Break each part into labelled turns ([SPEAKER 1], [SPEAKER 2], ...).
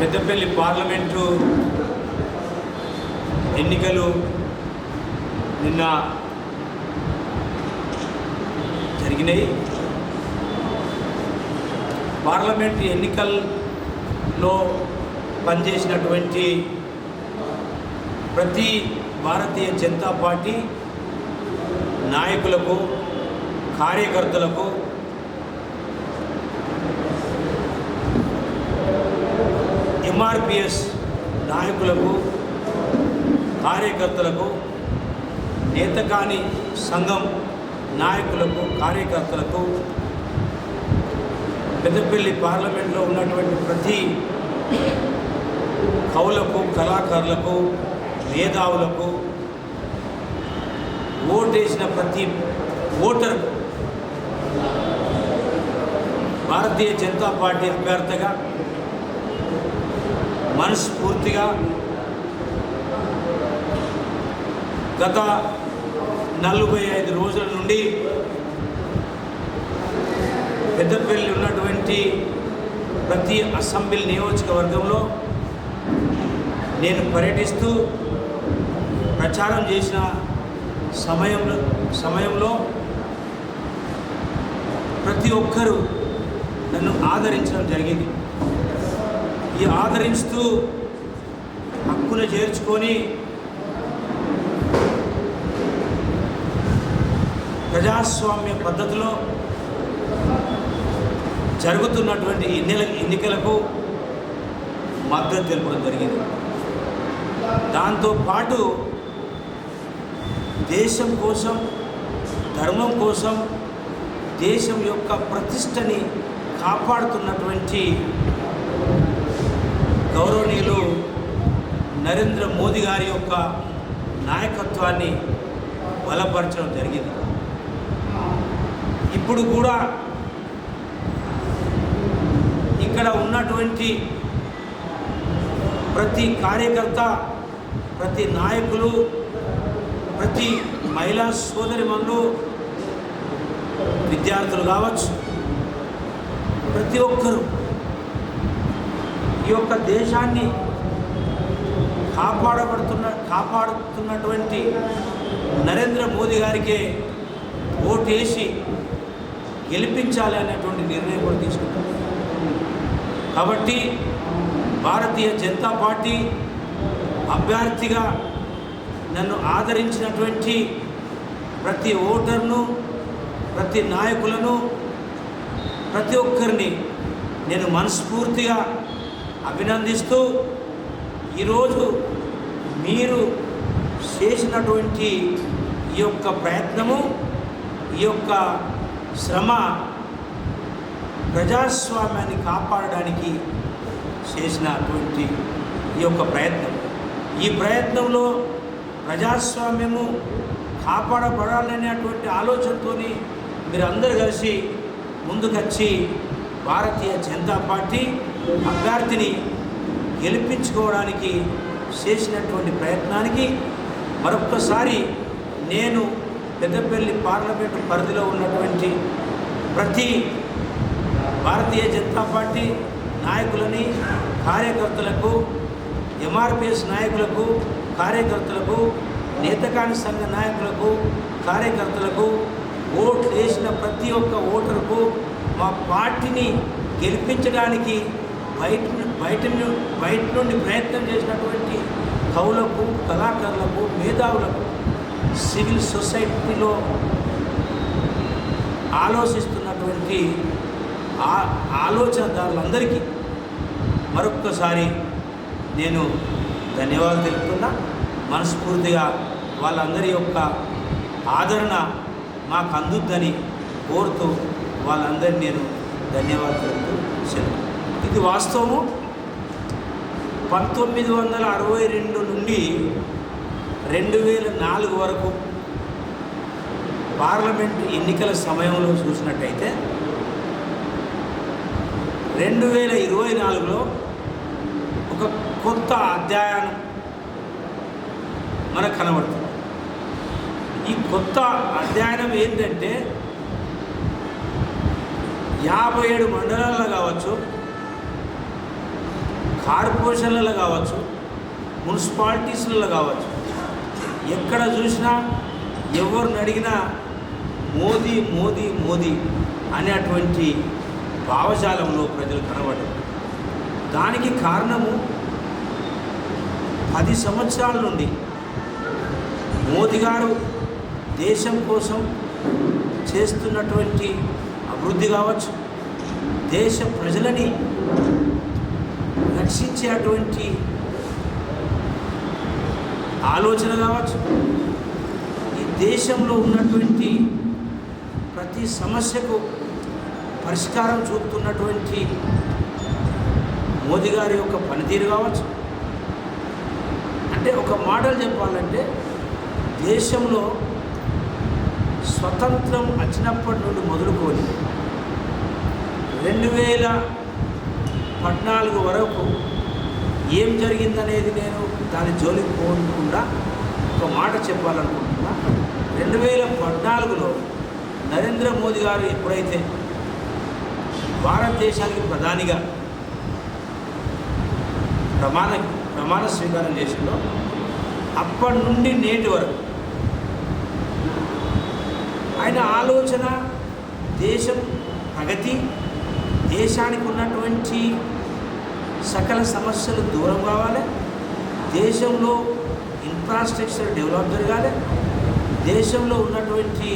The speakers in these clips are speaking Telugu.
[SPEAKER 1] పెద్దపల్లి పార్లమెంటు ఎన్నికలు నిన్న జరిగినాయి. పార్లమెంటు ఎన్నికల్లో పనిచేసినటువంటి ప్రతి భారతీయ జనతా పార్టీ నాయకులకు కార్యకర్తలకు ఎంఆర్పిఎస్ నాయకులకు కార్యకర్తలకు నేతకాని సంఘం నాయకులకు కార్యకర్తలకు పెద్దపల్లి పార్లమెంట్లో ఉన్నటువంటి ప్రతి కవులకు కళాకారులకు మేధావులకు ఓటేసిన ప్రతి ఓటర్ భారతీయ జనతా పార్టీ అభ్యర్థిగా మనస్ఫూర్తిగా గత నలభై ఐదు రోజుల నుండి పెద్దపల్లి ఉన్నటువంటి ప్రతి అసెంబ్లీ నియోజకవర్గంలో నేను పర్యటిస్తూ ప్రచారం చేసిన సమయంలో సమయంలో ప్రతి ఒక్కరూ నన్ను ఆదరించడం జరిగింది. ఈ ఆదరిస్తూ హక్కును చేర్చుకొని ప్రజాస్వామ్య పద్ధతిలో జరుగుతున్నటువంటి ఎన్నిల ఎన్నికలకు మద్దతు తెలపడం జరిగింది. దాంతోపాటు దేశం కోసం ధర్మం కోసం దేశం యొక్క ప్రతిష్టని కాపాడుతున్నటువంటి గౌరవనీయులు నరేంద్ర మోదీ గారి యొక్క నాయకత్వాన్ని బలపరచడం జరిగింది. ఇప్పుడు కూడా ఇక్కడ ఉన్నటువంటి ప్రతి కార్యకర్త ప్రతి నాయకులు ప్రతి మహిళా సోదరి మనులు విద్యార్థులు కావచ్చు ప్రతి ఒక్కరూ ఈ యొక్క దేశాన్ని కాపాడబడుతున్న కాపాడుతున్నటువంటి నరేంద్ర మోదీ గారికే ఓటేసి గెలిపించాలి అనేటువంటి నిర్ణయం కూడా తీసుకుంటారు కాబట్టి భారతీయ జనతా పార్టీ అభ్యర్థిగా నన్ను ఆదరించినటువంటి ప్రతి ఓటర్ను ప్రతి నాయకులను ప్రతి ఒక్కరిని నేను మనస్ఫూర్తిగా అభినందిస్తూ ఈరోజు మీరు చేసినటువంటి ఈ యొక్క ప్రయత్నము ఈ యొక్క శ్రమ ప్రజాస్వామ్యాన్ని కాపాడడానికి చేసినటువంటి ఈ యొక్క ప్రయత్నం. ఈ ప్రయత్నంలో ప్రజాస్వామ్యము కాపాడబడాలనేటువంటి ఆలోచనతో మీరు అందరు కలిసి ముందుకొచ్చి భారతీయ జనతా పార్టీ అభ్యర్థిని గెలిపించుకోవడానికి చేసినటువంటి ప్రయత్నానికి మరొక్కసారి నేను పెద్దపల్లి పార్లమెంటు పరిధిలో ఉన్నటువంటి ప్రతి భారతీయ జనతా పార్టీ నాయకులని కార్యకర్తలకు ఎంఆర్పిఎస్ నాయకులకు కార్యకర్తలకు నేతకాని సంఘ నాయకులకు కార్యకర్తలకు ఓట్లు వేసిన ప్రతి ఒక్క ఓటరుకు మా పార్టీని గెలిపించడానికి బయట బయట బయట నుండి ప్రయత్నం చేసినటువంటి కవులకు కళాకారులకు మేధావులకు సివిల్ సొసైటీలో ఆలోచిస్తున్నటువంటి ఆలోచనదారులందరికీ మరొక్కసారి నేను ధన్యవాదాలు తెలుపుతున్నా. మనస్ఫూర్తిగా వాళ్ళందరి యొక్క ఆదరణ మాకు అందుద్దని కోరుతూ వాళ్ళందరినీ నేను ధన్యవాదాలు తెలుపుతూ సెలవు. ఇది వాస్తవము. పంతొమ్మిది వందల అరవై రెండు నుండి రెండు వేల నాలుగు వరకు పార్లమెంట్ ఎన్నికల సమయంలో చూసినట్టయితే రెండు వేల ఇరవై నాలుగులో ఒక కొత్త అధ్యాయం మనకు కనబడుతుంది. ఈ కొత్త అధ్యయనం ఏంటంటే యాభై ఏడు మండలాల్లో కావచ్చు కార్పొరేషన్లలో కావచ్చు మున్సిపాలిటీస్లలో కావచ్చు. ఎక్కడ చూసినా ఎవరిని అడిగినా మోదీ మోదీ మోదీ అనేటువంటి భావజాలంలో ప్రజలు కనబడరు. దానికి కారణము పది సంవత్సరాల నుండి మోదీ గారు దేశం కోసం చేస్తున్నటువంటి అభివృద్ధి కావచ్చు దేశ ప్రజలని రక్షించేటువంటి ఆలోచన కావచ్చు. ఈ దేశంలో ఉన్నటువంటి ప్రతి సమస్యకు పరిష్కారం చూపుతున్నటువంటి మోదీ గారి యొక్క పనితీరు కావచ్చు. అంటే ఒక మాటలు చెప్పాలంటే దేశంలో స్వతంత్రం వచ్చినప్పటి నుండి మొదలుకొని రెండు వేల పద్నాలుగు వరకు ఏం జరిగిందనేది నేను దాని జోలికి పోకుండా ఒక మాట చెప్పాలనుకుంటున్నా. రెండు వేల పద్నాలుగులో నరేంద్ర మోదీ గారు ఎప్పుడైతే భారతదేశానికి ప్రధానిగా ప్రమాణ ప్రమాణ స్వీకారం చేసిందో అప్పటి నుండి నేటి వరకు ఆయన ఆలోచన దేశం ప్రగతి దేశానికి ఉన్నటువంటి సకల సమస్యలు దూరం కావాలి. దేశంలో ఇన్ఫ్రాస్ట్రక్చర్ డెవలప్ జరగాలి. దేశంలో ఉన్నటువంటి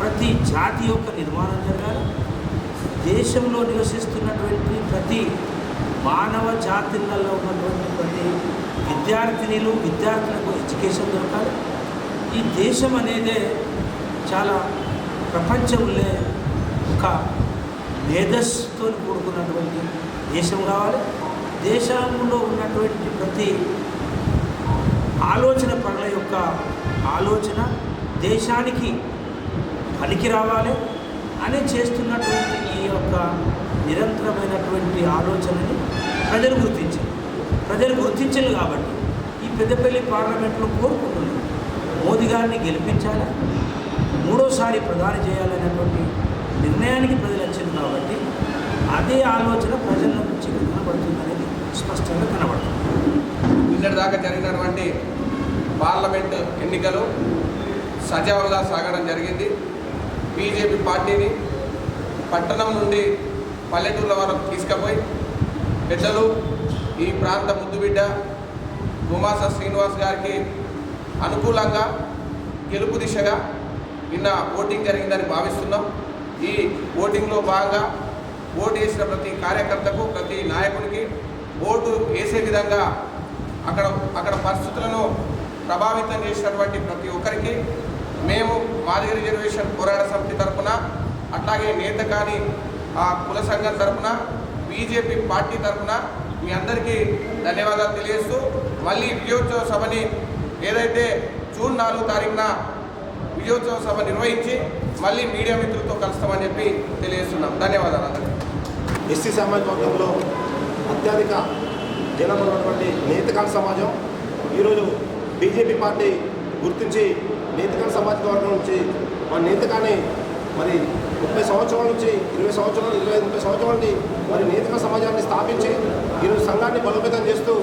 [SPEAKER 1] ప్రతి జాతి యొక్క నిర్మాణం జరగాలి. దేశంలో నివసిస్తున్నటువంటి ప్రతి మానవ జాతులలో ఉన్నటువంటి ప్రతి విద్యార్థినిలు విద్యార్థులకు ఎడ్యుకేషన్ దొరకాలి. ఈ దేశం అనేదే చాలా ప్రపంచంలో ఒక మేధస్సుతో కూడుకున్నటువంటి దేశం కావాలి. దేశంలో ఉన్నటువంటి ప్రతి ఆలోచన పనుల యొక్క ఆలోచన దేశానికి పనికి రావాలి అని చేస్తున్నటువంటి ఈ యొక్క నిరంతరమైనటువంటి ఆలోచనని ప్రజలు గుర్తించారు. ప్రజలు గుర్తించారు కాబట్టి ఈ పెద్దపల్లి పార్లమెంట్లో కోరుకుంటున్నారు మోదీ గారిని గెలిపించాలి. మూడోసారి ప్రధాని చేయాలనేటువంటి నిర్ణయానికి ప్రజలు వచ్చింది కాబట్టి అదే ఆలోచన ప్రజల నుంచి కనబడుతుందనేది స్పష్టంగా కనబడుతుంది.
[SPEAKER 2] నిన్నటి దాకా జరిగినటువంటి పార్లమెంట్ ఎన్నికలు సజావుగా సాగడం జరిగింది. బీజేపీ పార్టీని పట్టణం నుండి పల్లెటూళ్ళ వరకు తీసుకుపోయి పెద్దలు ఈ ప్రాంత ముద్దుబిడ్డ గుమాస శ్రీనివాస్ గారికి అనుకూలంగా గెలుపు దిశగా నిన్న ఓటింగ్ జరిగిందని భావిస్తున్నాం. ఈ ఓటింగ్లో భాగంగా ఓటు వేసిన ప్రతి కార్యకర్తకు ప్రతి నాయకునికి ఓటు వేసే విధంగా అక్కడ అక్కడ పరిస్థితులను ప్రభావితం చేసినటువంటి ప్రతి ఒక్కరికి మేము మాదిగ రిజర్వేషన్ పోరాట సమితి తరఫున అట్లాగే నేత కాని ఆ కుల సంఘం తరఫున బీజేపీ పార్టీ తరపున మీ అందరికీ ధన్యవాదాలు తెలియజేస్తూ మళ్ళీ విజయోత్సవ సభని ఏదైతే జూన్ నాలుగు తారీఖున విజయోత్సవ సభ నిర్వహించి మళ్ళీ మీడియా మిత్రులతో కలుస్తామని చెప్పి తెలియజేస్తున్నాం. ధన్యవాదాలు అందరికీ.
[SPEAKER 3] ఎస్సీ సమాజ వర్గంలో అత్యధిక జనం ఉన్నటువంటి నేతకాల సమాజం ఈరోజు బీజేపీ పార్టీ గుర్తించి నేతకాల సమాజ వర్గం నుంచి మన నేతకాన్ని మరి ముప్పై సంవత్సరాల నుంచి ఇరవై సంవత్సరాలు ఇరవై ముప్పై సంవత్సరాల నుండి మరి నేతక సమాజాన్ని స్థాపించి ఈరోజు సంఘాన్ని బలోపేతం చేస్తూ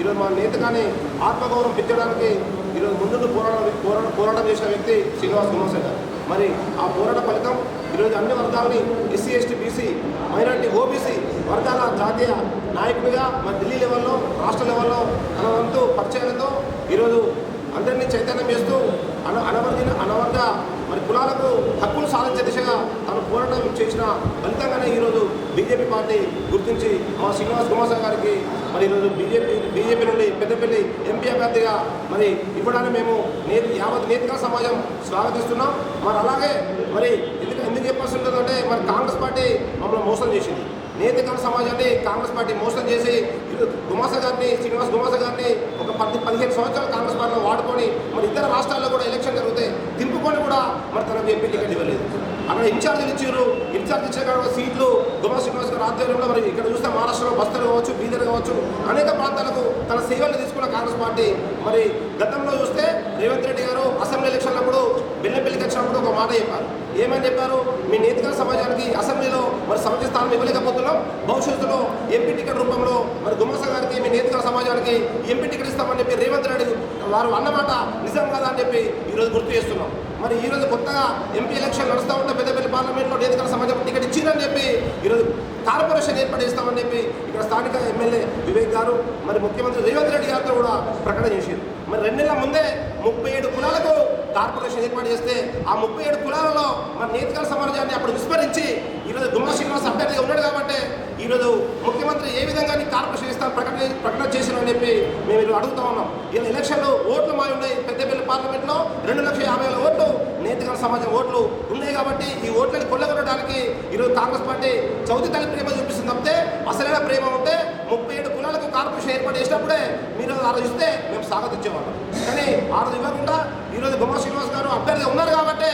[SPEAKER 3] ఈరోజు మా నేతకాన్ని ఆత్మగౌరవం పెంచడానికి ఈరోజు ముందు పోరాటం పోరాటం పోరాటం చేసిన వ్యక్తి శ్రీనివాస్ గుణోసే గారు మరి ఆ పోరాట ఫలితం ఈరోజు అన్ని వర్గాలని SC ST BC minority OBC వర్గాల జాతీయ నాయకుడిగా మరి ఢిల్లీ లెవెల్లో రాష్ట్ర లెవెల్లో తన వంతు పరిచయాలతో ఈరోజు అందరినీ చైతన్యం చేస్తూ అన అనవర్గిన అనవర్గ మరి కులాలకు హక్కులు సాధించే దిశగా తను పోరాటం చేసిన ఫలితంగానే ఈరోజు బీజేపీ పార్టీ గుర్తించి మా శ్రీనివాస్ గుమాసా గారికి మరి ఈరోజు బీజేపీ బీజేపీ నుండి పెద్దపల్లి ఎంపీ అభ్యర్థిగా మరి ఇవ్వడానికి మేము నేతి యావత్ నేతగా సమాజం స్వాగతిస్తున్నాం. మరి అలాగే మరి ఎందుకు ఎందుకు చెప్పాల్సి ఉంటుందంటే మరి కాంగ్రెస్ పార్టీ మమ్మల్ని మోసం చేసింది. నేతకాల సమాజాన్ని కాంగ్రెస్ పార్టీ మోసం చేసి గుమాస గారిని శ్రీనివాస్ గుమాస గారిని ఒక పది పదిహేను సంవత్సరాలు కాంగ్రెస్ పార్టీలో వాడుకొని మరి ఇతర రాష్ట్రాల్లో కూడా ఎలక్షన్ జరిగితే దింపుకొని కూడా మరి తనకు ఎంపీ టికెట్ ఇవ్వలేదు. అక్కడ ఇన్ఛార్జీలు ఇచ్చారు. ఇన్ఛార్జ్ ఇచ్చిన సీట్లు గుమా శ్రీనివాస్ గారి ఆధ్వర్యంలో మరి ఇక్కడ చూస్తే మహారాష్ట్రలో బస్తర్ కావచ్చు బీదర్ కావచ్చు అనేక ప్రాంతాలకు తన సేవలు తీసుకున్న కాంగ్రెస్ పార్టీ. మరి గతంలో చూస్తే రేవంత్ రెడ్డి గారు అసెంబ్లీ ఎలక్షన్లప్పుడు బెల్ల వచ్చినప్పుడు ఒక మాట చెప్పారు. ఏమని చెప్పారు? మీ నేతగా సమాజానికి అసెంబ్లీలో మరి సమితి స్థానం ఇవ్వలేకపోతున్నాం. భవిష్యత్తులో ఎంపీ టికెట్ రూపంలో మరి గుమ్మస గారికి మీ నేతగా సమాజానికి ఎంపీ టికెట్ ఇస్తామని చెప్పి రేవంత్ రెడ్డి వారు అన్నమాట నిజం కదా అని చెప్పి ఈరోజు గుర్తు చేస్తున్నాం. మరి ఈరోజు కొత్తగా ఎంపీ ఎలక్షన్ నడుస్తూ ఉంటే పెద్దపల్లి పార్లమెంట్లో నేతికల సమాజం టికెట్ ఇచ్చిందని చెప్పి ఈరోజు కార్పొరేషన్ ఏర్పాటు చేస్తామని చెప్పి ఇక్కడ స్థానిక ఎమ్మెల్యే వివేక్ గారు మరి ముఖ్యమంత్రి రేవంత్ రెడ్డి గారితో కూడా ప్రకటన చేశారు. మరి రెండు నెలల ముందే ముప్పై ఏడు కులాలకు కార్పొరేషన్ ఏర్పాటు చేస్తే ఆ ముప్పై ఏడు కులాలలో మన నేతకాల సమాజాన్ని అప్పుడు విస్మరించి ఈరోజు దుమ్మా శ్రీనివాస్ అభ్యర్థిగా ఉన్నాడు కాబట్టి ఈరోజు ముఖ్యమంత్రి ఏ విధంగా నీ కార్పొరేషన్ ఇస్తాను ప్రకటన ప్రకటన చేసిరని చెప్పి మేము ఇలా అడుగుతా ఉన్నాం. ఇలా ఎలక్షన్లు ఓట్లు మావి ఉన్నాయి పెద్దపల్లి పార్లమెంట్లో రెండు లక్షల యాభై వేల ఓట్లు నేతగల సమాజం ఓట్లు ఉన్నాయి కాబట్టి ఈ ఓట్లను కొల్లగొట్టడానికి ఈరోజు కాంగ్రెస్ పార్టీ చౌతి తల్లి ప్రేమ చూపిస్తుంది. తప్పితే అసలైన ప్రేమ ఉంటే ముప్పై ఏడు కులాలకు కార్పొరేషన్ ఏర్పాటు చేసినప్పుడే మీరు ఆలోచిస్తే రోజు ఇస్తే మేము స్వాగతించేవాళ్ళం. కానీ ఆ రోజు ఇవ్వకుండా ఈరోజు గుమ్మా శ్రీనివాస్ గారు అభ్యర్థి ఉన్నారు కాబట్టి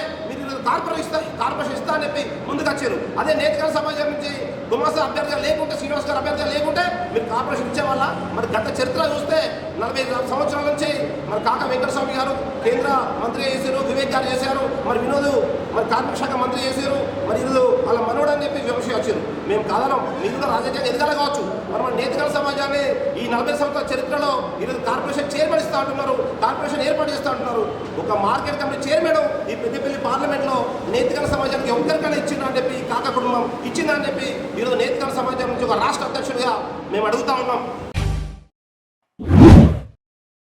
[SPEAKER 3] కార్పొరేషన్ ఇస్తా కార్పొరేషన్ ఇస్తా అని చెప్పి ముందుకు వచ్చారు. అదే నేతగా సమాజం నుంచి గుమ్మస్ అభ్యర్థిగా లేకుంటే శ్రీనివాస్ గారు అభ్యర్థిగా లేకుంటే మీరు కార్పొరేషన్ ఇచ్చేవాళ్ళ? మరి గత చరిత్ర చూస్తే నలభై సంవత్సరాల నుంచి మరి కాక వెంకటస్వామి గారు కేంద్ర మంత్రి చేశారు వివేక్ గారు చేశారు మరి వినోద్ మరి కార్మిక శాఖ మంత్రి చేశారు మరి ఈరోజు వాళ్ళ మనోడు అని చెప్పి విమర్శ వచ్చారు. మేము కాదనం. మీరు కూడా రాజకీయంగా ఎదగాలి కావచ్చు. మరి మన నేతికల సమాజాన్ని ఈ నలభై సంవత్సరాల చరిత్రలో ఈరోజు కార్పొరేషన్ చైర్మన్ ఇస్తూ అంటున్నారు. కార్పొరేషన్ ఏర్పాటు చేస్తా అంటున్నారు. ఒక మార్కెట్ కమిటీ చైర్మన్ ఈ పెద్దపల్లి పార్లమెంట్లో నేతికల సమాజానికి ఒక్కరికైనా ఇచ్చిందని చెప్పి కాక కుటుంబం ఇచ్చిందని చెప్పి ఈరోజు నేతికల సమాజం నుంచి ఒక రాష్ట్ర అధ్యక్షుడిగా మేము అడుగుతా ఉన్నాం.